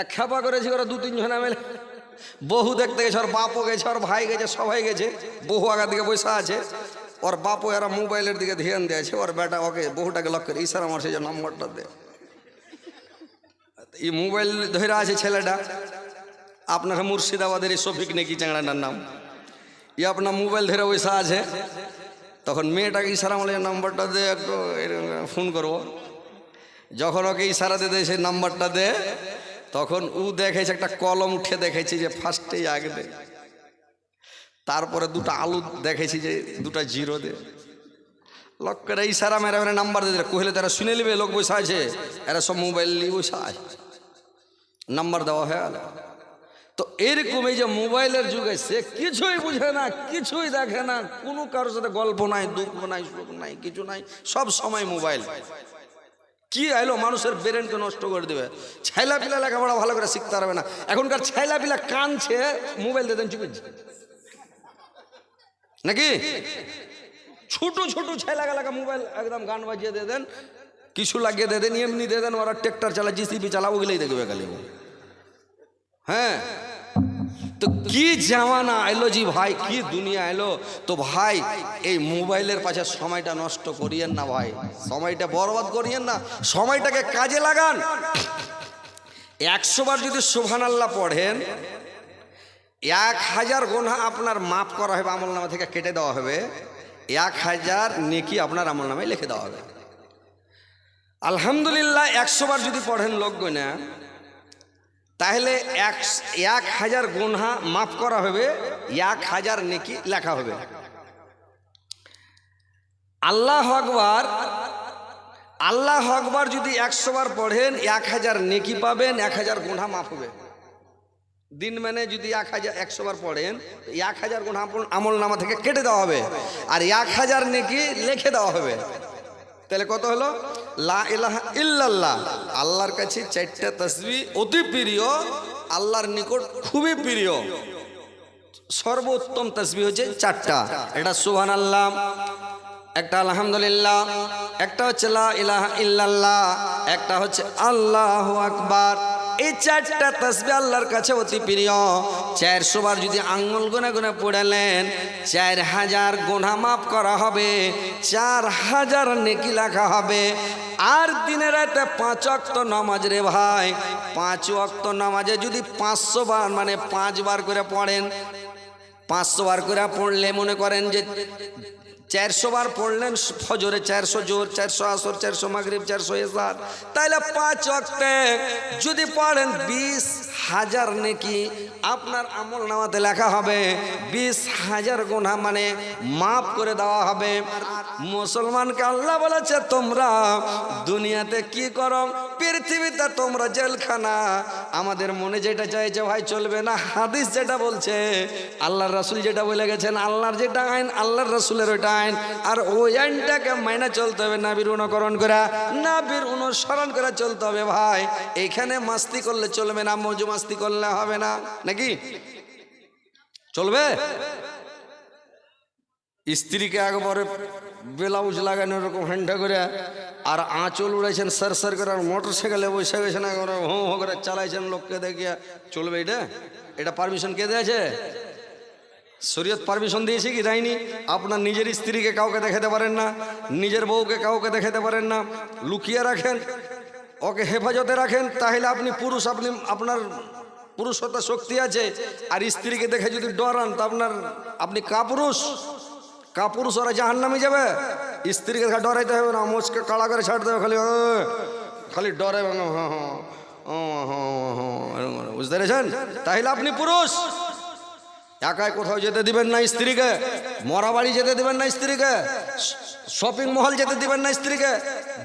এক খেপা করেছি ওরা দু তিনজন মিলে। বহু দেখতে গেছে, ওর বাপও গেছে, ওর ভাই গেছে, সবাই গেছে। বহু আগার দিকে বসে আছে। ওর বাপও এরা মোবাইলের দিকে ধ্যান দিয়েছে। ওর বেটা ওকে, বহুটাকে লক্ষ্য করে ইসার আমার সেই নম্বরটা দে। এই মোবাইল ধরে আছে ছেলেটা। আপনার মুর্শিদাবাদের এই শফিক নাকি চ্যাংড়াটার নাম। ই আপনার মোবাইল ধরে বসে আছে। তখন মেয়েটাকে, ইশারা মালে নাম্বারটা দে, একটু ফোন করব। যখন ওকে ইশারা দেয়, সেই নাম্বারটা দে। তখন উ দেখেছে, একটা কলম উঠে দেখেছি যে ফার্স্টেই দে তারপরে দুটো আলু দেখেছি যে দুটো জিরো দে লোকেরা ইশারা মেরে মেরে নাম্বার দিয়ে কহিলে, তারা শুনে নেবে, লোক বসে আছে। এরা সব মোবাইল নিয়ে বসে আছে। নাম্বার দেওয়া হয়ে গেল। তো এরকম এই যে মোবাইলের যুগে সে কিছুই বুঝে না, কিছুই দেখে না। কোনো কারোর সাথে গল্প নাই, দুঃখ নাই, সুখ নাই, কিছু নাই, সব সময় মোবাইল। কি আইলো? মানুষের ব্রেনকে নষ্ট করে দেবে। ছাইলা পিলা লেখাপড়া ভালো করে শিখতে পারবে না। এখনকার ছাইলা পিলা কানছে মোবাইল দেন, চুপে নাকি? ছোট ছোট ছেলে গেলাকে মোবাইল একদম গান বাজিয়ে দিয়ে দেন, কিছু লাগিয়ে দিয়ে দেন, এমনি দিয়ে দেন, ওরা ট্রেক্টর চালা জিসিপি চালা ওগুলোই দেখবে খালি। হ্যাঁ? তো কি জামানা এলো জি ভাই? কি দুনিয়া এলো? তো ভাই, এই মোবাইলের পাশে সময়টা নষ্ট করিয়েন না ভাই। সময়টা বরবাদ করিয়েন না। সময়টাকে কাজে লাগান। একশো বার যদি সোভান আল্লাহ পড়েন, এক হাজার গোনা আপনার মাফ করা হবে, আমল নামা থেকে কেটে দেওয়া হবে। এক হাজার নেকি আপনার আমল নামে লিখে দেওয়া হবে। আলহামদুলিল্লাহ, একশো বার যদি পড়েন লোক গোনা তাহলে এক এক হাজার গুনহা মাফ করা হবে, এক হাজার নেকি লেখা হবে। আল্লাহ আকবার আল্লাহ আকবার যদি একশো বার পড়েন, এক হাজার নেকি পাবেন, এক হাজার গুনহা মাফ হবে। দিন মানে যদি এক হাজার, একশো বার পড়েন, এক হাজার গুণ আমল নামা থেকে কেটে দেওয়া হবে, আর এক হাজার নেকি লিখে দেওয়া হবে। তাহলে কত হলো? লা ইলাহা ইল্লাল্লাহ। আল্লাহর কাছে চারটা তসবি অতি প্রিয়, আল্লাহর নিকট খুবই প্রিয়। সর্বোত্তম তসবি হচ্ছে চারটা। এটা সুহান আল্লাহ একটা আলহামদুলিল্লাহ, একটা হচ্ছে লা ইলাহা ইল্লাল্লাহ, একটা হচ্ছে আল্লাহ আকবার। এই চারটা তসবি আল্লাহর কাছে অতি প্রিয়। চারশো বার যদি আঙ্গুল গুনে গুনে পড়ালেন, চার হাজার গোনা মাফ করা হবে, চার হাজার নেকি লেখা হবে। আর দিনে রাতে পাঁচ অক্ত নামাজ রে ভাই, পাঁচ অক্ত নামাজে যদি পাঁচশো বার মানে পাঁচবার করে পড়েন, পাঁচশো বার করে পড়লে মনে করেন যে চারশো বার পড়লেন ফজরে, চারশো জোর চারশো আসর, চারশো মাগরিব, চারশো এসার তাইলে পাঁচ অক্টে যদি পড়েন বিশ হাজার নেকি, আপনার আমল নামাতে লেখা হবে, বিশ হাজার গুণা মানে মাফ করে দেওয়া হবে। মুসলমানকে আল্লাহ বলেছে, তোমরা দুনিয়াতে কি করো? পৃথিবীতে তোমরা জেলখানা। আমাদের মনে যেটা চাইছে, ভাই, চলবে না। হাদিস যেটা বলছে, আল্লাহর রাসুল যেটা বলে গেছেন, আল্লাহর যেটা আইন, আল্লাহর রাসুলের ওইটা আইন আর ওই আইনটাকে মাইনা চলতে হবে নাবির অনুকরণ করে। নাবির অনুসরণ করে চলতে হবে ভাই। এখানে মাস্তি করলে চলবে না, মজু মাস্তি করলে হবে না। নাকি? চলবে? স্ত্রীকে একবারে ব্লাউজ লাগানো এরকম হ্যান্ডা করে আর আঁচল উড়াইছেন সার সার করে, আর মোটর সাইকেলে বসে গেছেন, একবারে হো হো করে চালাইছেন লোককে দেখিয়া। চলবে এটা? এটা পারমিশন কে দিয়েছে? শরীয়ত পারমিশন দিয়েছে কি দেয়নি? আপনার নিজের স্ত্রীকে কাউকে দেখাতে পারেন না নিজের বউকে কাউকে দেখাতে পারেন না লুকিয়ে রাখেন ওকে হেফাজতে রাখেন তাহলে আপনি পুরুষ আপনি আপনার পুরুষতা শক্তি আছে আর স্ত্রীকে দেখে যদি ডরান তা আপনার আপনি কাপুরুষ। কাপুরুষ ওরা জাহান নামে যাবে। স্ত্রীকে দেখে ডরাইতে হবে না মোচকে কাড়া করে ছাড়তে হবে খালি খালি ডরে হ্যাঁ হ্যাঁ হ্যাঁ, হ্যাঁ। বুঝতে পেরেছেন? তাহলে আপনি পুরুষ। একাই কোথাও যেতে দিবেন না স্ত্রীকে, মরা বাড়ি যেতে দিবেন না স্ত্রীকে শপিং মহল যেতে দিবেন না স্ত্রীকে,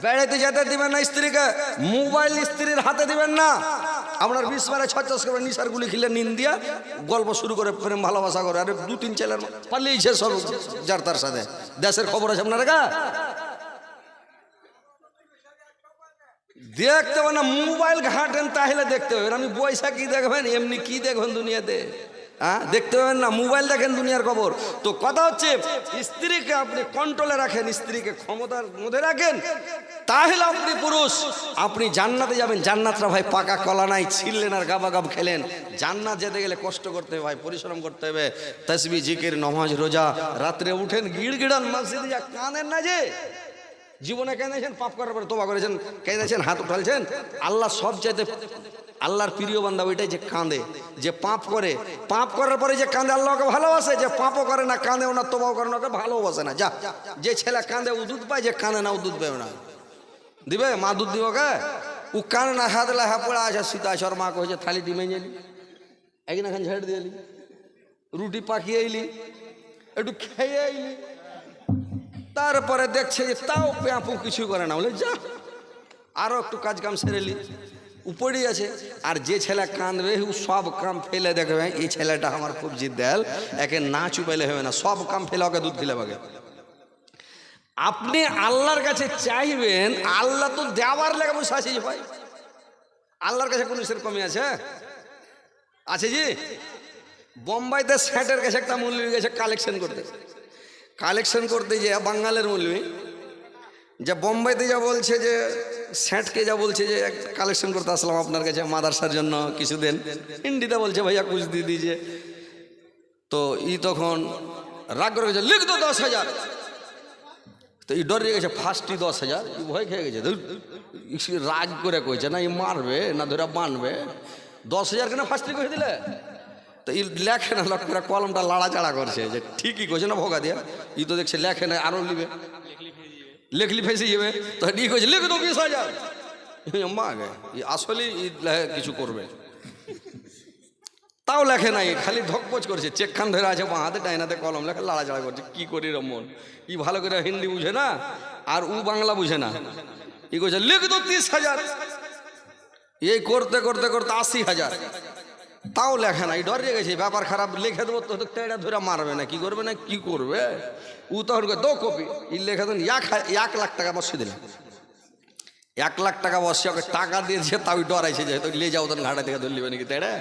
বেড়াতে যেতে দিবেন না স্ত্রীকে, মোবাইল স্ত্রীর হাতে দিবেন না। আপনার বিশ বারে ছচাশ করে নিশার গুলি খিলে নিন দিয়া গল্প শুরু করে প্রেম, ভালোবাসা করে। আরে দু তিন ছেলের পালিয়েছে সব যার তার সাথে। দেশের খবর আছে আপনার গা দেখতে হবে না, মোবাইল ঘাটেন তাহলে দেখতে হবে। আমি কি দেখবেন, এমনি কি দেখবেন দুনিয়াতে? হ্যাঁ দেখতে পাবেন না, মোবাইল দেখেন দুনিয়ার খবর। তো কথা হচ্ছে, স্ত্রীকে আপনি কন্ট্রোলে রাখেন, স্ত্রীকে ক্ষমতার মধ্যে রাখেন, তাহলে আপনি পুরুষ। আপনি জান্নাতে যাবেন জান্নাতটা ভাই পাকা কলা নাই ছিললেন আর গাবা গাব খেলেন। জান্নাত যেতে গেলে কষ্ট করতে হবে ভাই, পরিশ্রম করতে হবে। তসবি, জিকির, নমাজ, রোজা, রাত্রে উঠেন গিড় গিড়ান মসজিদে যা কানেন না যে। জীবনে কেঁদেছেন, পাপ করার পরে তোবা করেছেন, কেঁদেছেন, হাত উঠালছেন। আল্লাহ সব চাইতে আল্লাহর প্রিয় বান্দা ওইটাই যে কাঁদে, যে পাপ করে। পাপ করার পরে যে কাঁদে আল্লাহকে ভালোবাসে, যে পাপও করে না, কাঁদেও না, তোবাও করে না, ওকে ভালোবাসে না। যা, যে ছেলে কাঁদে, ও দুধ পায়, যে কাঁদে না, ও দুধ পাবে না। দিবে? মা দুধ দিব কে ও কানে না, হাত লাহা পড়া আছে, সীতা শর্মা কহেছে থালি ডিমে গেলি একদিন এখন ঝেড়ে দিলি রুটি পাকিয়ে এলি। একটু খেয়ে এলি। তারপরে দেখছে যে তাও পেঁপু কিছু করে না। বলে, যা, আরও একটু কাজ কাম সেরেলি উপরেই আছে। আর যে ছেলে কাঁদবে, ও সব কাম ফেলে দেখবে, এই ছেলেটা আমার খুব জিদ্দাল একে না চুপাইলে হবে না, সব কাম ফেলে ওকে দুধ বাগে আপনি আল্লাহর কাছে চাইবেন, আল্লাহ তো দেওয়ার লেগে বসে আছে ভাই। আল্লাহর কাছে কোনো সেরকমই আছে আছে জি? বোম্বাইতে স্যাটের কাছে একটা মূল্য গেছে, কালেকশন করতে। কালেকশন করতে যে বাঙ্গালের মূল্যী যে বোম্বাইতে যা বলছে যে স্যাটকে যা বলছে যে কালেকশন করতে আসলাম আপনার কাছে মাদারসার জন্য কিছু দেন হিন্দিতে বলছে, ভাইয়া কুছ দিয়ে দিয়েছে। তো ই তখন রাগ করে গেছে, লিখ তো দশ হাজার। তো ই ডরিয়ে গেছে ফার্স্টই দশ হাজার। ভয় খেয়ে গেছে রাগ করে কইছে, না, ই মারবে, না ধরে বানবে। দশ হাজার কেন ফার্স্টই কয়ে দিলে? তো ই লেখে না, লক করে কলমটা লাড়াচাড়া করছে, যে ঠিকই কইছে না ভোগা দিয়া। ই তো দেখছে লেখে না, আরও লিবে। লেখলি ফেসে যাবে তো ই কইছে লিখে তো বিশ হাজার মা গে আসলে লেখে কিছু করবে তাও লেখে নাই খালি ধকপচ করছে চেক খান ধরে আছে বাঁ হাতে ডাইনাতে কলম লেখে লাড়াচাড়া করছে কি করি রমন ই ভালো করে হিন্দি বুঝে না আর উ বাংলা বুঝে না ই কইছে লিখ তো তিরিশ হাজার এই করতে করতে করতে আশি হাজার তাও লেখে না এই ডরিয়ে গেছে, ব্যাপার খারাপ, লিখে দেবো তো তেড়া ধরে মারবে না, কি করবে না, কি করবে? উ তখন দো কপি। ই লেখে দেন, এক এক লাখ টাকা বসে দিলাম। এক লাখ টাকা বসে ওকে টাকা দিয়েছে, তাও ডরাইছে, যে তো লে যাও তখন ঘাটা থেকে ধরলিবে নাকি তেড়ে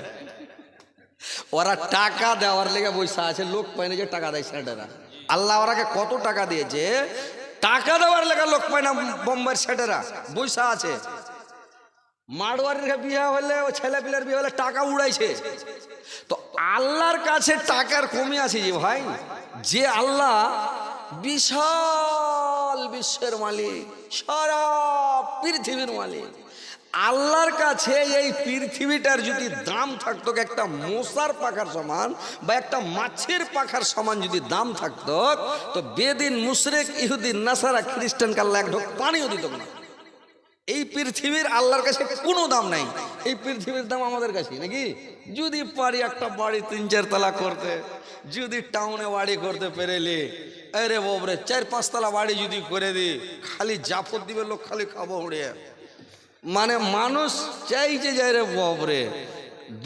ওরা টাকা দেওয়ার লেগে বৈশা আছে, লোক পায় না যে টাকা দেয় সেটেরা। আল্লাহ ওরাকে কত টাকা দিয়েছে, টাকা দেওয়ার লেগে লোক পায় না বোম্বাইয়ের সেটেরা বৈশা আছে। মাড়োয়ারির বিয়ে হলে ও ছেলে পিলের বিয়ে হলে টাকা উড়াইছে। তো আল্লাহর কাছে টাকার কমে আছে যে ভাই, যে আল্লাহ বিশাল বিশ্বের মালিক, সারা পৃথিবীর মালিক। আল্লাহর কাছে এই পৃথিবীটার যদি দাম থাকতো, একটা মশার পাখার সমান বা একটা মাছের পাখার সমান যদি দাম থাকতো, তো বেদিন মুশরেক, ইহুদিন, নাসারা, খ্রিস্টান কাল্লা এক ঢোক পানিও দিত না। এই পৃথিবীর আল্লাহর কাছে কোনো দাম নাই। এই পৃথিবীর দাম আমাদের কাছে, নাকি? যদি পারি একটা বাড়ি তিন চার তলা করতে, যদি টাউনে বাড়ি করতে পেরেলে, আরে বাবরে চার পাঁচতলা বাড়ি যদি করে দি, খালি জাফর দিবে লোক খালি খাব উড়িয়ে মানে মানুষ চাইছে যে রে বাবরে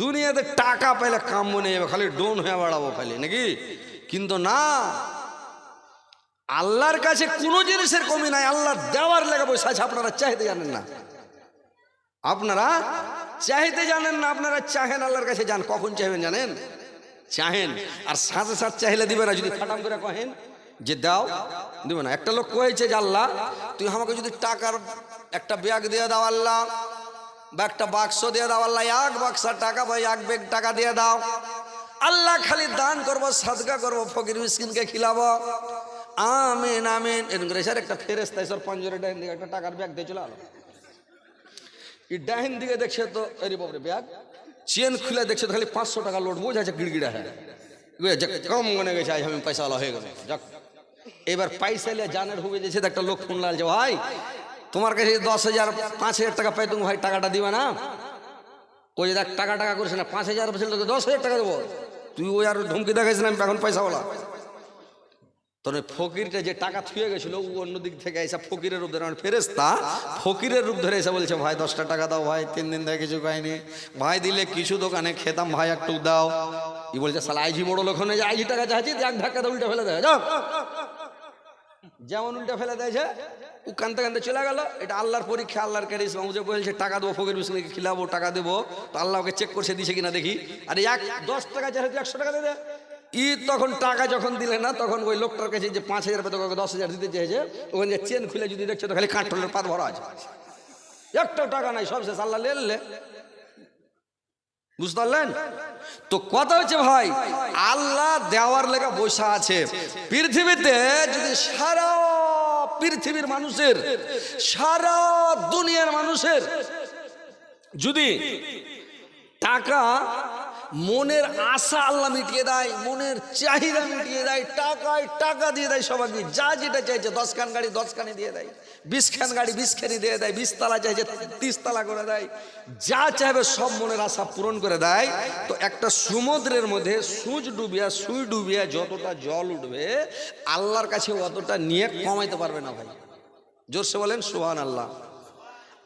দুনিয়াতে টাকা পেলে কাম মনে যাবে খালি ডোন হয়ে বাড়াবো খালি, নাকি? কিন্তু না আল্লাহর কাছে কোনো জিনিসের কমি নাই আল্লাহ দেওয়ার লেগে বসে আছে, আপনারা চাইতে জানেন না। আপনারা চাইতে জানেন না, আপনারা চাহেন আল্লাহর কাছে যান, কখন চাইবেন জানেন? চাহেন, আর সাথে সাথে চাহিলে দিবে না, যদি খাটাম করে কহেন, যে দাও, দিবে না। একটা লোক কয়েছে যে, আল্লাহ, তুই আমাকে যদি টাকার একটা ব্যাগ দিয়ে দাও, আল্লাহ, বা একটা বাক্স দিয়ে দাও, আল্লাহ, এক বাক্সা টাকা বা এক ব্যাগ টাকা দিয়ে দাও। আল্লাহ খালি দান করব সাদকা করব, ফকির মিসকিনকে খিলাবো। আমিন আমিন। এরকম করে স্যার একটা ফেরেস্তা স্যার পঞ্জরে ডাইন দিকে একটা টাকার ব্যাগ দিয়ে চলে আলো। এই ডাইন দিকে দেখছে তো আরে বাবরে ব্যাগ, চেন খুলে দেখছে তো খালি পাঁচশো টাকা লোড, বোঝা আছে গিড়গিড়া হ্যাঁ। কম মনে গেছে আজ আমি পয়সাওয়ালা হয়ে গেছে। যাক, এবার পয়সা নিয়ে জানের হুবে দিয়েছে তো একটা লোক ফোন যে, ভাই, তোমার কাছে দশ হাজার, পাঁচ হাজার টাকা পাই তুমি ভাই, টাকাটা দিবে না? ওই দেখ, টাকা টাকা করছে না, পাঁচ হাজার দশ হাজার টাকা দেবো। তুই ওই আর ধমকি দেখাইছ না, আমি এখন পয়সাওয়ালা ওই ফকিরটা যে টাকা থুয়ে গেছিল, ও অন্য দিক থেকে এসে ফকিরের রূপ ধরে মানে ফেরেস্তা ফকিরের রূপ ধরে এসে বলছে, ভাই, দশটা টাকা দাও, ভাই, তিন দিন থেকে কিছু খাইনি। ভাই, দিলে কিছু দোকানে খেতাম, ভাই, একটু দাও। ই বলছে, সালা, আইজি বড় লোক যে আইজি টাকা চাচ্ছি এক ধাক্কা দিয়ে উল্টে ফেলে দেয়, যাও। যেমন উল্টা ফেলে দিয়েছে ও কানতে কানতে চলে গেল। এটা আল্লাহর পরীক্ষা, আল্লাহর ক্যারিস যে বলছে, টাকা দেবো, ফকির বিষ্ণুকে খিলাবো, টাকা দেবো। তো আল্লাহ ওকে চেক করছে, দিছে কিনা দেখি। আরে, এক, দশ টাকা চাই একশো টাকা দিয়ে দেয় ই তখন টাকা যখন দিলে না, তখন ওই লোকটার কাছে যে পাঁচ হাজার তোকে দশ হাজার দিতে চেয়েছে ওখানে চেন খুলে যদি দেখছ, তো খালি কাঠলের পাত ভরা আছে। একটাও টাকা নাই, সব শেষ, আল্লাহ লেলে বুঝতে পারলেন? তো কথা হচ্ছে ভাই, আল্লাহ দেওয়ার লেগা বসা আছে। পৃথিবীতে যদি সারা পৃথিবীর মানুষের, সারা দুনিয়ার মানুষের যদি টাকা মনের আশা আল্লাহ মিটিয়ে দেয়, মনের চাহিদা মিটিয়ে দেয়, টাকায় টাকা দিয়ে দেয় সবাইকে, যা যেটা চাইছে দশ খান গাড়ি দশ খানি দিয়ে দেয় বিশ খান গাড়ি বিশ খানি দিয়ে দেয় বিশ তালা চাইছে তিরিশ তালা করে দেয়, যা চাইবে সব মনের আশা পূরণ করে দেয়। তো একটা সমুদ্রের মধ্যে সূচ ডুবিয়া সুই ডুবিয়া যতটা জল উঠবে, আল্লাহর কাছে অতটা নিয়ে কমাইতে পারবে না ভাই। জোরসে বলেন সুহান আল্লাহ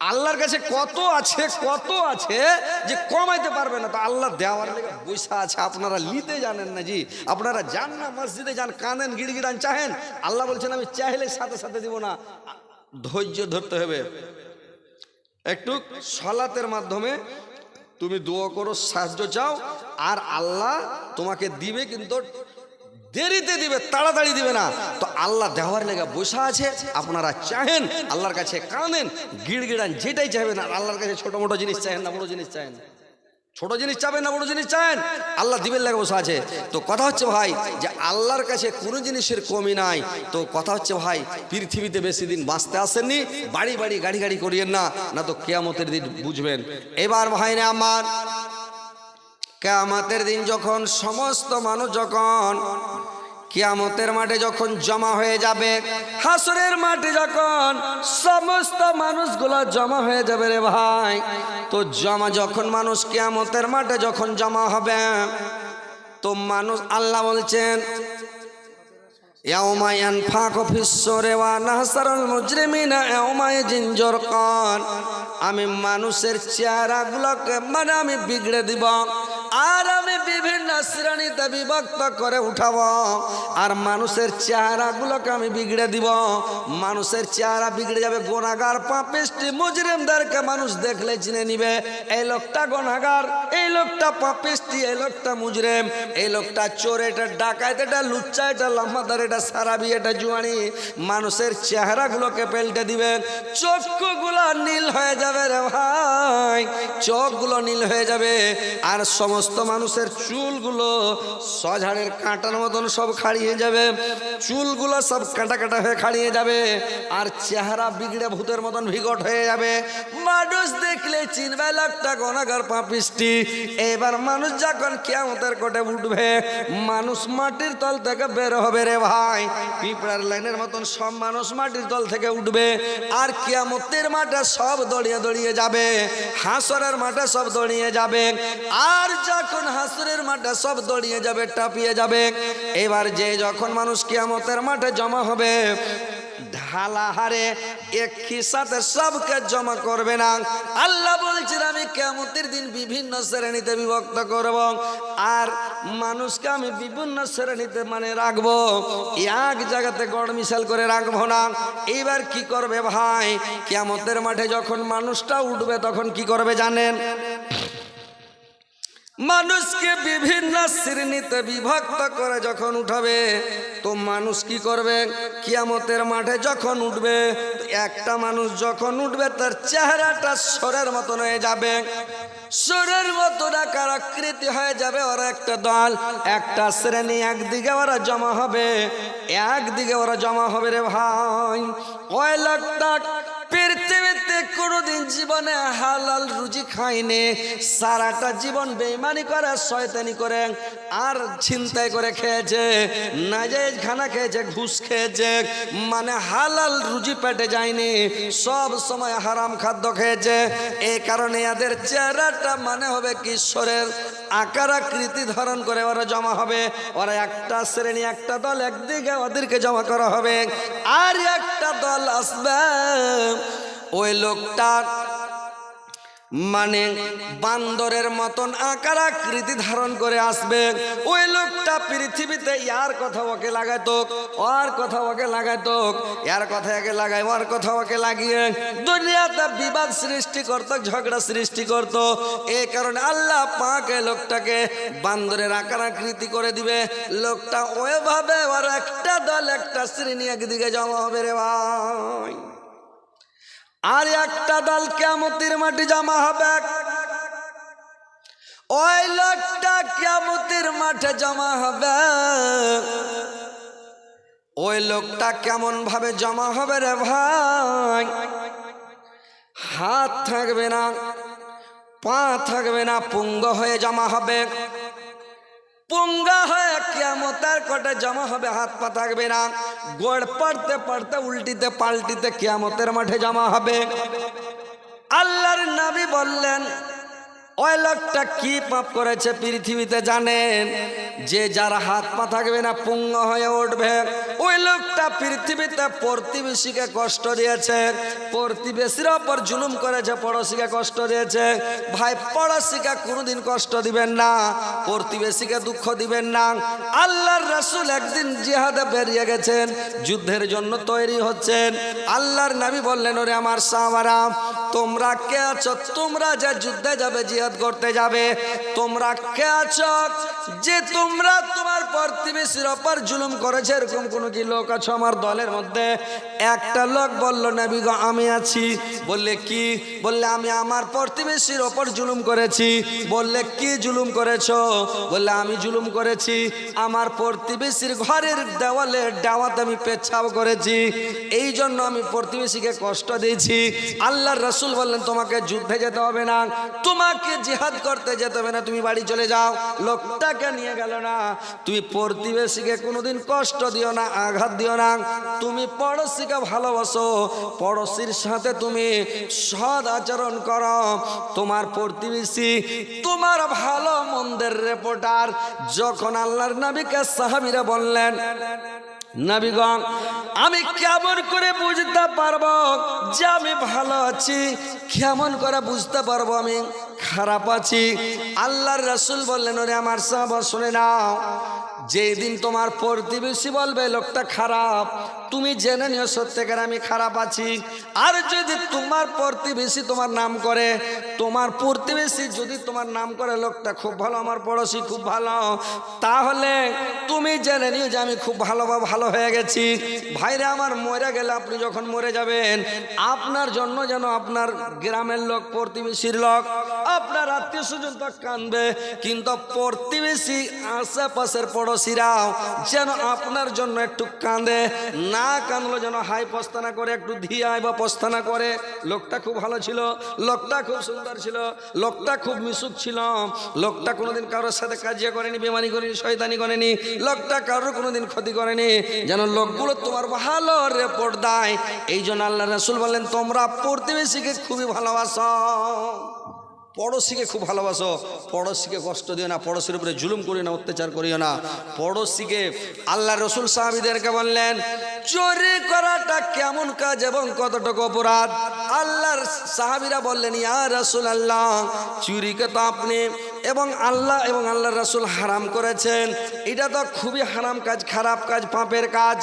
আল্লাহর কাছে কত আছে কত আছে যে কমাইতে পারবে না। তো আল্লাহ দেওয়ার লেগে বৈশা আছে। আপনারা নিতে জানেন না জি। আপনারা যান না মসজিদে যান, কানেন, গিড়গিড়ান, চাহেন। আল্লাহ বলছেন, আমি চাইলে সাথে সাথে দিব না। ধৈর্য ধরতে হবে। একটু সলাতের মাধ্যমে তুমি দোয়া করো, সাহায্য চাও। আর আল্লাহ তোমাকে দিবে কিন্তু দেরিতে দিবে, তাড়াতাড়ি দিবে না। তো আল্লাহ দেওয়ার লেগে বসা আছে, আপনারা চাহেন, আল্লাহর কাছে কানেন গিড়গিড়ান, যেটাই চাইবেন, আর আল্লাহর কাছে ছোট মোটো জিনিস চাহেন না, বড় জিনিস চাহেন ছোট জিনিস চাবেন না, বড় জিনিস চান আল্লাহ দিবের লাগে বসে আছে। তো কথা হচ্ছে ভাই, যে আল্লাহর কাছে কোনো জিনিসের কমি নাই। তো কথা হচ্ছে ভাই, পৃথিবীতে বেশি দিন বাঁচতে আসেননি, বাড়ি বাড়ি গাড়ি গাড়ি করিয়েন না না তো কেয়ামতের দিন বুঝবেন। এবার ভাই না আমার কেয়ামতের দিন যখন সমস্ত মানুষ যখন কিয়ামতের মাঠে যখন জমা হয়ে যাবে, হাসরের মাঠে যখন সমস্ত মানুষগুলো জমা হয়ে যাবে রে ভাই, তো জমা যখন মানুষ কিয়ামতের মাঠে যখন জমা হবে, তো মানুষ আল্লাহ বলছেন আমি মানুষের চেহারাগুলোকে মানে আমি বিগড়ে দিব। আর আমি বিভিন্ন শ্রেণীতে বিভক্ত করে উঠাব। আর মানুষের চেহারাগুলোকে আমি বিগড়ে দিব। মানুষের চেহারা বিগড়ে যাবে গোনাগার পাপিষ্টি মুজরিমদেরকে মানুষ দেখলে চিনে নিবে। এই লোকটা গোনাগার, এই লোকটা পাপিষ্টি, এই লোকটা মুজরিম, এই লোকটা চোর, এটা ডাকাত, এটা লুচ্চা, এটা লম্বাদার, এটা সারাবি, এটা জুয়ানি। মানুষের চেহারাগুলোকে পেল্টে দিবে। চক্ষুগুলো নীল হয়ে যাবে রে ভাই। চোখগুলো নীল হয়ে যাবে। আর সমস্ত মানুষের চুলগুলো সঝাড়ের কাঁটার মতন সব খাড়িয়ে যাবে। চুলগুলো সব কাঁটা কাটা হয়ে খাড়িয়ে যাবে আর চেহারা বিগড়ে ভূতের মতন ভিগট হয়ে যাবে। মানুষ দেখলে চিনবে লোকটা গনাগার পাপিষ্টি। এবার মানুষ যখন কেমতের কোটে উঠবে, মানুষ মাটির তল থেকে বের হবে রে ভাই। পিঁপড়ার লাইনের মতন সব মানুষ মাটির তল থেকে উঠবে আর কেয়ামতের মাঠে সব দড়িয়ে দড়িয়ে যাবে, হাসরের মাঠে সব দড়িয়ে যাবে। আর যখন হাসরের মাঠে সব দড়িয়ে যাবে, টাপিয়ে যাবে। এবার যে যখন মানুষ কিয়ামতের মাঠে জমা হবে, ঢালা হারে সাথে সবকে জমা করবে না। আমি দিন বিভিন্ন শ্রেণীতে বিভক্ত করব আর মানুষকে আমি বিভিন্ন শ্রেণীতে মানে রাখব। এক জায়গাতে গড় মিশাল করে রাখব না। এইবার কি করবে ভাই? কেমতের মাঠে যখন মানুষটা উঠবে, তখন কি করবে জানেন? মানুষকে বিভিন্ন শ্রেণীতে বিভক্ত করে যখন উঠাবে, তো মানুষ কি করবে? কিয়ামতের মাঠে যখন উঠবে একটা মানুষ যখন উঠবে, তার চেহারাটা সরের মতন হয়ে যাবে। সরের মতন আকার আকৃতি হয়ে যাবে ওরা একটা দল। একটা শ্রেণি একদিকে ওরা জমা হবে। একদিকে ওরা জমা হবে রে ভাই। ওই লোকটা কোনোদিন জীবনে হালাল রুজি খায়নি সারাটা জীবন বেইমানি করে, শয়তানি করে, আর ছিনতাই করে খেয়েছে নাজাইজ খানা খেয়েছে, ঘুষ খেয়েছে মানে হালাল রুজি পেটে যায়নি, সব সময় হারাম খাদ্য খেয়েছে। এই কারণে এদের চেহারাটা মানে হবে কিশোরের আকার আকৃতি ধারণ করে ওরা জমা হবে। ওরা একটা শ্রেণি, একটা দল, একদিকে ওদেরকে জমা করা হবে। আর একটা দল আসবে ওই লোকটা মানে বান্দরের মতন আকার আকৃতি ধারণ করে আসবে। ওই লোকটা পৃথিবীতে ইয়ার কথা ওকে লাগাইতো, ওর কথা ওকে লাগাইতো, ইয়ার কথা একে লাগাই, ওর কথা ওকে লাগিয়ে দুনিয়াতে বিবাদ সৃষ্টি করত, ঝগড়া সৃষ্টি করত। এই কারণে আল্লাহ পাক লোকটাকে বান্দরের আকার আকৃতি করে দিবে। লোকটা ওইভাবে ওর একটা দল, একটা শ্রেণি একদিকে জমা হবে রে ভাই। আর একটা দল কেমতির মাটি জমা হবে। ওই লোকটা কেমতির মাঠে জমা হবে। ওই লোকটা কেমন ভাবে জমা হবে রে ভাই? হাত থাকবে না, পা থাকবে না, পুঙ্গ হয়ে জমা হবে। পুঙ্গা হয়ে কিয়ামতের কটে জমা হবে, হাত পা থাকবে না। গোড় পড়তে পড়তে উল্টিতে পাল্টিতে কেয়ামতের মাঠে জমা হবে। আল্লাহর নবী বললেন ওই লোকটা কি পাপ করেছে পৃথিবীতে জানেন? যে যার হাত পা থাকবে না, পুঙ্গ হয়ে উঠবে। ওই লোকটা পৃথিবীতে প্রতিবেশীকে কষ্ট দিয়েছে, প্রতিবেশীর ওপর জুলুম করেছে, পড়োশিকে কষ্ট দিয়েছে। ভাই, পড়োশিকে কোনোদিন কষ্ট দিবেন না, প্রতিবেশীকে দুঃখ দিবেন না। আল্লাহর রাসূল একদিন জিহাদে বেরিয়ে গেছেন, যুদ্ধের জন্য তৈরি হচ্ছেন। আল্লাহর নবী বললেন, ওরে আমার সাহাবারা তোমরা কে আছো? তোমরা যে যুদ্ধে যাবে, জিহাদ করতে যাবে। তোমরা কে আছো? যে তোমরা তোমার প্রতিবেশীর ওপর জুলুম করেছে, এরকম কোনো কি লোক আছো আমার দলের মধ্যে? একটা লোক বলল, নবী গো, আমি আছি। বললে, কি? বললে, আমি আমার প্রতিবেশীর ওপর জুলুম করেছি। বললে, কি জুলুম করেছ? বললে, আমি জুলুম করেছি। আমার প্রতিবেশীর ঘরের দেওয়ালে দেওয়াতে আমি পেচ্ছাপ করেছি। এই জন্য আমি প্রতিবেশীকে কষ্ট দিয়েছি। আল্লাহর রসুল বললেন, তোমাকে যুদ্ধে যেতে হবে না, তোমাকে জিহাদ করতে যেতে হবে না, তুমি বাড়ি চলে যাও, লোকটাকে নিয়ে গেল না। তুমি প্রতিবেশীকে কোনোদিন কষ্ট দিও না, আঘাত দিও না। তুমি পড়োশিকে ভালোবাসো, পড়োশির সাথে তুমি সদ আচরণ করো। তোমার প্রতিবেশী, তোমার ভালো মন্দের রেপোর্টার যখন আল্লাহর নবীকে সাহাবিরা বললেন নবীগণ, আমি কেমন করে বুঝতে পারব যে আমি ভালো আছি? কেমন করে বুঝতে পারব আমি? খারাপ আছি? আল্লাহর রসুল বললেন, ওরে আমার সাহাব শুনে নাও। যেদিন তোমার প্রতিবেশী বলবে, লোকটা খারাপ তুমি জেনে নিও, সত্যিকার আমি খারাপ আছি। আর যদি তোমার প্রতিবেশী তোমার নাম করে, তোমার প্রতিবেশী যদি তোমার নাম করে, লোকটা খুব ভালো, আমার পড়োশি খুব ভালো, তাহলে তুমি জেনে নিও যে আমি খুব ভালো বা ভালো হয়ে গেছি। ভাইরা, আমার মরে গেলে আপনি যখন মরে যাবেন, আপনার জন্য যেন আপনার গ্রামের লোক, প্রতিবেশীর লোক, আপনার আত্মীয় স্বজন তো কানবে। কিন্তু প্রতিবেশী আশেপাশের পড়োশিরাও যেন আপনার জন্য একটু কাঁদে। না কানলো যেন, হাই পস্তানা করে, একটু ধিয়ায় বা পস্তানা করে। লোকটা খুব ভালো ছিল, লোকটা খুব সুন্দর ছিল, লোকটা খুব মিশুক ছিল। লোকটা কোনোদিন কারোর সাথে কাজিয়া করেনি, বেমানি করেনি, শয়তানি করেনি। লোকটা কারোর কোনোদিন ক্ষতি করেনি। যেন লোকগুলো তোমার ভালো রেপোর্ট দেয়। এই জন্য আল্লাহ রসুল বললেন, তোমরা প্রতিবেশীকে খুবই ভালোবাসো। পড়োশিকে খুব ভালোবাসো। পড়োশিকে কষ্ট দিও না, পড়োশির উপরে জুলুম করিও না, অত্যাচার করিও না। পড়োশিকে আল্লাহ রসুল সাহাবিদেরকে বললেন, চুরি করাটা কেমন কাজ এবং কতটুকু অপরাধ? আল্লাহর সাহাবিরা বললেন, ইয়া রসুল আল্লাহ চুরিকে তো আপনি এবং আল্লাহ এবং আল্লাহর রসুল হারাম করেছেন। এটা তো খুবই হারাম কাজ, খারাপ কাজ, পাপের কাজ।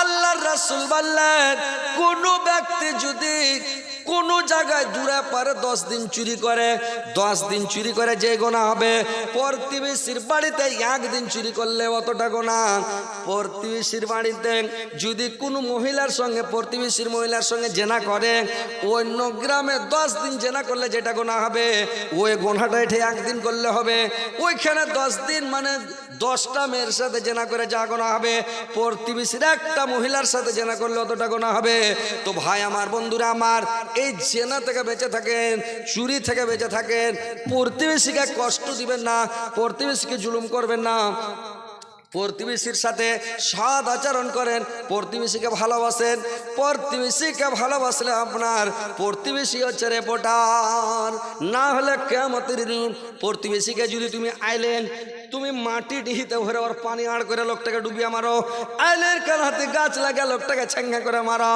আল্লাহর রসুল বললেন, কোনো ব্যক্তি যদি কোনো জায়গায় দূরে পারে, দশ দিন চুরি করে, দশ দিন চুরি করে যে গোনা হবে। প্রতিবেশীর বাড়িতে একদিন চুরি করলে অতটা গোনা। প্রতিবেশীর বাড়িতে যদি কোনো মহিলার সঙ্গে, প্রতিবেশীর মহিলার সঙ্গে জেনা করে, অন্য গ্রামে দশ দিন জেনা করলে যেটা গোনা হবে, ওই গোনাটা এঠে একদিন করলে হবে। ওইখানে দশ দিন মানে দশটা মেয়ের সাথে জেনা করে যা গোনা হবে, প্রতিবেশীর একটা মহিলার সাথে জেনা করলে অতটা গোনা হবে। তো ভাই আমার, বন্ধুরা আমার, এই জেনা থেকে বেঁচে থাকেন, চুরি থেকে বেঁচে থাকেন, প্রতিবেশীকে কষ্ট দিবেন না, প্রতিবেশীকে জুলুম করবেন না। প্রতিবেশীর সাথে সৎ আচরণ করেন, প্রতিবেশীকে ভালোবাসেন, প্রতিবেশীকে ভালোবাসলে আপনার প্রতিবেশী হচ্ছে রেপোটার না হলে কেমতের দিন প্রতিবেশীকে যদি তুমি আইলেন তুমি মাটি ডিহিতে ভরে ওর পানি আড় করে লোকটাকে ডুবিয়ে মারো। আইলের কাল হাতে গাছ লাগিয়ে লোকটাকে ছেঙ্গা করে মারো।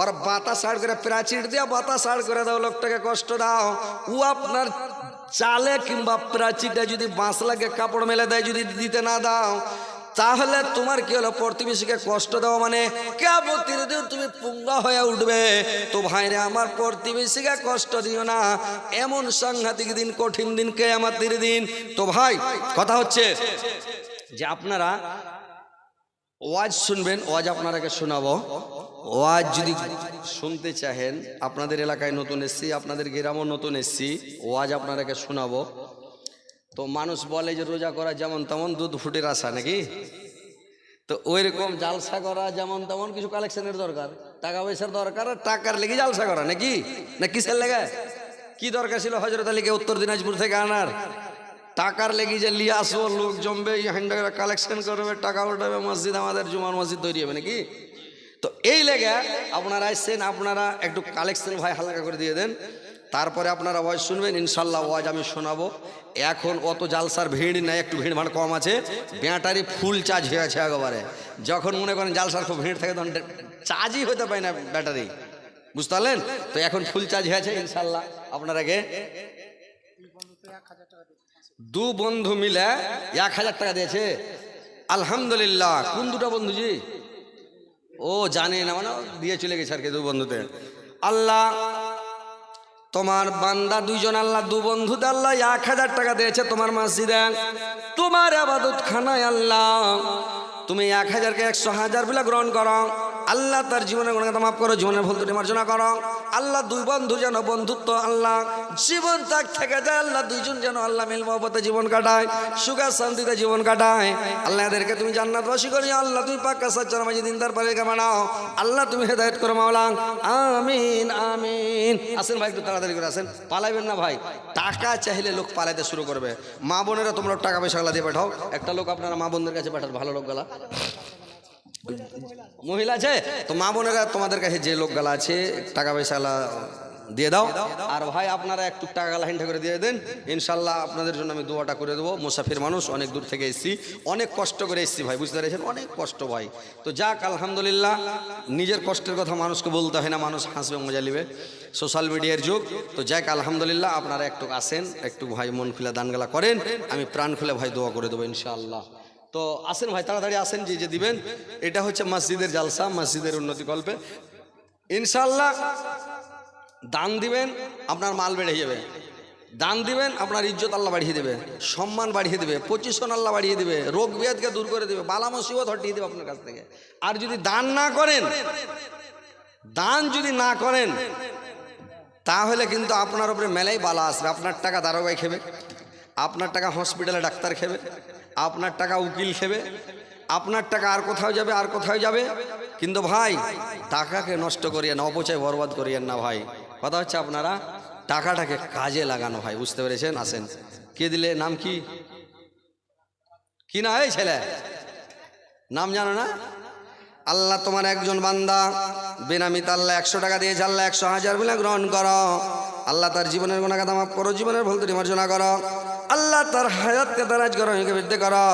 ওর বাতাস আড় করে প্রাচীর দিয়া বাতাস আড় করে দাও, লোকটাকে কষ্ট দাও। ও আপনার চালে কিংবা প্রাচীরটা যদি বাঁশ লাগে কাপড় মেলে দেয়, যদি দিতে না দাও। তাহলে তোমার কি হলো? প্রতিবেশীকে কষ্ট দেওয়া মানে কেমতির দিন তুমি পুঙ্গা হয়ে উঠবে। তো ভাইরে, আমার প্রতিবেশীকে কষ্ট দিও না। এমন সাংঘাতিক দিন, কঠিন দিন, কেয়ামাতির দিন। তো ভাই, কথা হচ্ছে যে আপনারা ওয়াজ শুনবেন, ওয়াজ আপনারাকে শোনাবো। ওয়াজ যদি শুনতে চাহেন, আপনাদের এলাকায় নতুন এসছি, আপনাদের গ্রামও নতুন এসছি, ওয়াজ আপনারাকে শোনাবো। তো মানুষ বলে যে রোজা করা যেমন তেমন দুধ ফুটের আশা নাকি? তো ওই রকম জালসা করা যেমন তেমন কিছু কালেকশনের দরকার। টাকা পয়সার দরকার আর টাকার লেগে জালসা করা নাকি? না কিসের লেগে? কি দরকার ছিল হজরত আলীকে উত্তর দিনাজপুর থেকে আনার? টাকার লেগে যে লিয়ে আসব লোক জমবে হ্যান্ডা কালেকশন করবে, টাকা উঠাবে, মসজিদ আমাদের জুমার মসজিদ তৈরি হবে নাকি? তো এই লেগে আপনারা আসছেন আপনারা একটু কালেকশন ভাই হালকা করে দিয়ে দেন। তারপরে আপনারা ওয়াজ শুনবেন, ইনশাল্লাহ ওয়াজ আমি শোনাবো। এখন অত জালসার ভিড় নাই, একটু ভিড় ভাড় কম আছে। ব্যাটারি ফুল চার্জ হয়ে আছে একেবারে। যখন মনে করেন জালসার খুব ভিড় থাকে, তখন চার্জই হতে পারে না ব্যাটারি। বুঝতে পারলেন? তো এখন ফুল চার্জ হয়ে আছে, ইনশাল্লাহ আপনারাকে দু বন্ধু মিলে এক হাজার টাকা দিয়েছে। আলহামদুলিল্লাহ। কোন দুটো বন্ধুজি ও জানে না মানে দিয়ে চলে গেছে আর কি দু বন্ধুতে আল্লাহ, তোমার বান্দা দুইজন আল্লাহ দু বন্ধুতে আল্লাহ, এক হাজার টাকা দিয়েছে তোমার মসজিদে তোমার আবাদত খানায় আল্লাহ, তুমি এক হাজারকে একশো হাজার বলে গ্রহণ করো। আল্লাহ তার জীবনের গুণাগত মাফ করো, জীবনের ভুল ত্রুটি মার্জনা করো। আল্লাহ দুই বন্ধু যেন বন্ধুত্ব, আল্লাহ জীবন তাক থেকে যায়, আল্লাহ দুইজন যেন আল্লাহ মিল মহব্বতে জীবন কাটায়, সুখা শান্তিতে জীবন কাটায়। আল্লাহ এদেরকে তুমি জান্নাতবাসী করি আল্লাহ তুমি পাক্কা সাচ্চা নামাজি দিন তার পরে বানাও। আল্লাহ তুমি হেদায়ত করো মাওলা আমিন আমিন। আসেন ভাই, একটু তাড়াতাড়ি করে আসেন। পালাইবেন না ভাই। টাকা চাইলে লোক পালাইতে শুরু করবে। মা বোনেরা তোমরা টাকা পয়সা গুলা দিয়ে পাঠাও। একটা লোক আপনারা মা বোনদের কাছে পাঠাও ভালো লোক গলা। মহিলা আছে? তো মা বোনেরা তোমাদের কাছে যে লোকগুলা আছে, টাকা পয়সা দিয়ে দাও। আর ভাই, আপনারা একটু টাকা লাইনটা করে দিয়ে দেন। ইনশাল্লাহ আপনাদের জন্য আমি দোয়াটা করে দেবো। মুসাফির মানুষ, অনেক দূর থেকে এসেছি। অনেক কষ্ট করে এসেছি ভাই, বুঝতে পেরেছেন? অনেক কষ্ট ভাই। তো যাক, আলহামদুলিল্লাহ, নিজের কষ্টের কথা মানুষকে বলতে হয় না, মানুষ হাসবে, মজা নেবে। সোশ্যাল মিডিয়ার যুগ। তো যাক, আলহামদুলিল্লাহ, আপনারা একটু আসেন, একটু ভাই মন খুলে দানগালা করেন। আমি প্রাণ খুলে ভাই দোয়া করে দেবো, ইনশাআল্লাহ। তো আসেন ভাই, তাড়াতাড়ি আসেন, যে যে দিবেন। এটা হচ্ছে মসজিদের জালসা, মসজিদের উন্নতি কল্পে। ইনশাল্লাহ দান দিবেন, আপনার মাল বেড়ে যাবে। দান দিবেন, আপনার ইজ্জত আল্লাহ বাড়িয়ে দেবে, সম্মান বাড়িয়ে দেবে পজিশন আল্লাহ বাড়িয়ে দেবে, রোগ বিয়াদকে দূর করে দেবে, বালা মুসিবত হটিয়ে দেবে আপনার কাছ থেকে। আর যদি দান না করেন, দান যদি না করেন, তাহলে কিন্তু আপনার উপরে মেলাই বালা আসবে, আপনার টাকা দারোগায় খেবে। আপনার টাকা হসপিটালে ডাক্তার খেবে, আপনার টাকা উকিল খেবে, আপনার টাকা আর কোথাও যাবে, আর কোথাও যাবে। কিন্তু ভাই, টাকাকে নষ্ট করিয়েন না অপচয় বরবাদ করিয়েন না ভাই। কথা হচ্ছে আপনারা টাকাটাকে কাজে লাগানো ভাই, বুঝতে পেরেছেন? আসেন। কে দিলে? নাম কি? কি না, এই ছেলে? নাম জানো না? আল্লাহ তোমার একজন বান্দা, বেনামিত আল্লাহ একশো টাকা দিয়েছে, আল্লাহ একশো হাজার বলে গ্রহণ করো। আল্লাহ তার জীবনের গুণাগাতা মাফ করো, জীবনের ভুল ত্রুটি মার্জনা করো। আল্লাহ তার হায়াতকে তারাজ করো একে বৃদ্ধি করো।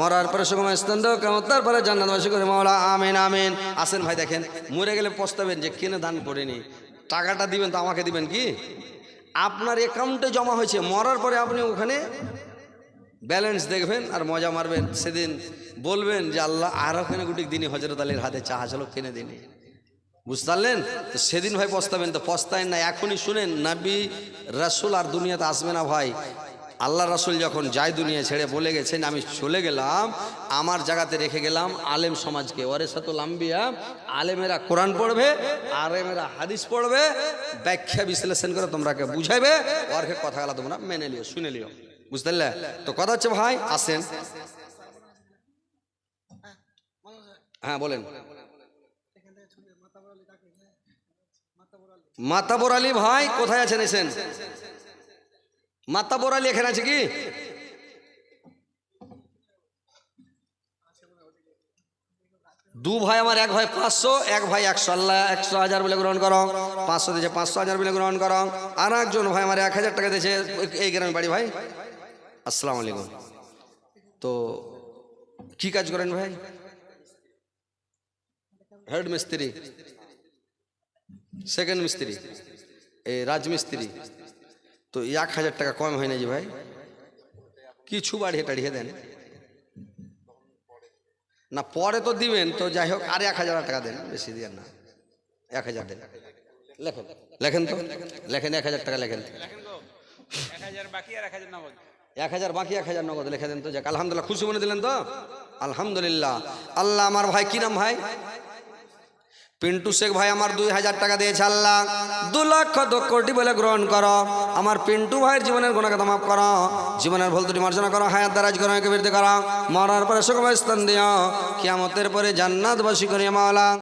মরার পরে সুগম স্তন্দ কেমন তারপরে জান্নাতবাসী করে। মাওলা, আমিন আমিন। আসেন ভাই, দেখেন, মরে গেলে পস্তাবেন যে কিনে দান করিনি। টাকাটা দিবেন তো আমাকে দিবেন কি? আপনার অ্যাকাউন্টে জমা হয়েছে, মরার পরে আপনি ওখানে ব্যালেন্স দেখবেন আর মজা মারবেন। সেদিন বলবেন যে আল্লাহ আর ওখানে গুটি দিনই হজরত আলীর হাতে চা ছিল কিনে দিনি। বুঝতে পারলেন? তো সেদিন ভাই পস্তাবেন, তো পস্তায় না, এখনই শুনেন, নাবি রাসুল আর দুনিয়াতে আসবে না ভাই। আল্লাহ রাসুল যখন যায় দুনিয়া ছেড়ে বলে গেছেন, আমি চলে গেলাম, আমার জায়গাতে রেখে গেলাম আলেম সমাজকে। ওরে সাতুল আম্বিয়া, আলেমেরা কোরআন পড়বে, আলেমেরা হাদিস পড়বে, ব্যাখ্যা বিশ্লেষণ করে তোমরাকে বুঝাইবে ওরকে কথাগুলো তোমরা মেনে লিও শুনে লিও বুঝতে তো কথা হচ্ছে ভাই, আসেন। হ্যাঁ বলেন। মাতাবর আলী ভাই, কোথায় আছেন, এসেন? মাতাবর আলী এখানে আছে কি? দু ভাই আমার, এক ভাই পাঁচশো, এক ভাই একশো। আল্লাহ একশো হাজার বলে গ্রহণ করো। পাঁচশো দিয়েছে, পাঁচশো হাজার বলে গ্রহণ করো। আর একজন ভাই আমার এক হাজার টাকা দিয়েছে। এই গ্রামের বাড়ি ভাই। আসসালামু আলাইকুম। তো কি কাজ করেন ভাই? হেড মিস্ত্রি। সেকেন্ড মিস্ত্রি। এই রাজমিস্ত্রি তো এক হাজার টাকা কম হয় না জি ভাই? কিছু বাড়িয়ে টাড়িয়ে দেন। না পরে তো দিবেন তো যাই হোক আর এক হাজার টাকা দেন বেশি দেন না। এক হাজার দেন। লেখেন। লেখেন তো? লেখেন এক হাজার টাকা লেখেন। এক হাজার বাকি এক হাজার নগদ। এক হাজার বাকি এক হাজার নগদ লিখে দেন তো। যাক আলহামদুলিল্লাহ খুশি মনে দিলেন তো? আলহামদুলিল্লাহ। আল্লাহ আমার ভাই কি নাম ভাই? পিন্টু শেখ ভাই আমার দুই হাজার টাকা দিয়েছে আল্লাহ। দু লক্ষ দু কোটি বলে গ্রহণ করো। আমার পিন্টু ভাইয়ের জীবনের গুণাকে মাফ করো। জীবনের ভুল ত্রুটি মার্জনা করো। হায়াত দারাজ করো একে বৃদ্ধি করো। মরার পরে সুখময় স্থান দিও। কিয়ামতের পরে জান্নাত বসি করিয়া মাওলা।